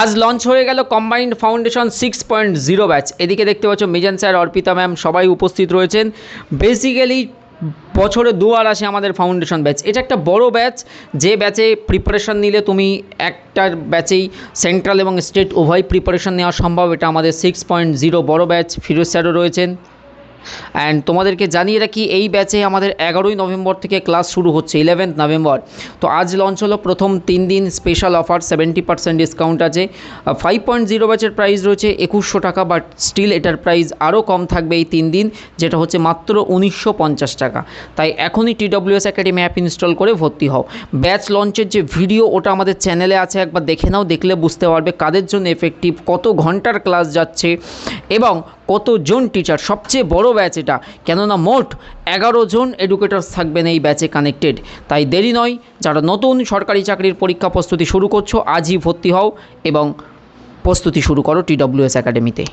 আজ লঞ্চ হয়ে গেল combined foundation six point zero batch এদিকে দেখতে পাচ্ছ মিজান স্যার, অর্পিতা ম্যাম সবাই উপস্থিত রয়েছেন। বেসিক্যালি বছরে দুবার আসে আমাদের ফাউন্ডেশন ব্যাচ এটা একটা বড় ব্যাচ যে ব্যাচে প্রিপারেশন নিলে তুমি একটার ব্যাচেই সেন্ট্রাল এবং স্টেট উভয় প্রিপারেশন নেওয়া সম্ভব। এটা আমাদের সিক্স পয়েন্ট জিরো বড় ব্যাচ ফিরোজ স্যারও রয়েছেন। অ্যান্ড তোমাদেরকে জানিয়ে রাখি, এই ব্যাচে আমাদের এগারোই নভেম্বর থেকে ক্লাস শুরু হচ্ছে ইলেভেন্থ নভেম্বর। তো আজ লঞ্চ হলো প্রথম তিন দিন special offer seventy percent discount আছে। ফাইভ পয়েন্ট জিরো ব্যাচের প্রাইস রয়েছে, একুশশো টাকা বাট স্টিল এটার প্রাইস আরও কম থাকবে এই তিন দিন, যেটা হচ্ছে মাত্র উনিশশো পঞ্চাশ টাকা। তাই এখনই টিডব্লিউএস একাডেমি অ্যাপ ইনস্টল করে ভর্তি হও। ব্যাচ লঞ্চের যে ভিডিও ওটা আমাদের চ্যানেলে আছে, একবার দেখে নাও, দেখলে বুঝতে পারবে কাদের জন্য এফেক্টিভ কত ঘণ্টার ক্লাস যাচ্ছে, এবং কতজন টিচার সবচেয়ে বড় ব্যাচ এটা। কেননা মোট এগারো জন এডুকেটার থাকবেন এই ব্যাচে কানেক্টেড তাই দেরি নয়, যারা নতুন সরকারি চাকরির পরীক্ষা প্রস্তুতি শুরু করছ, আজই ভর্তি হও এবং প্রস্তুতি শুরু করো টিডব্লিউএস একাডেমিতে।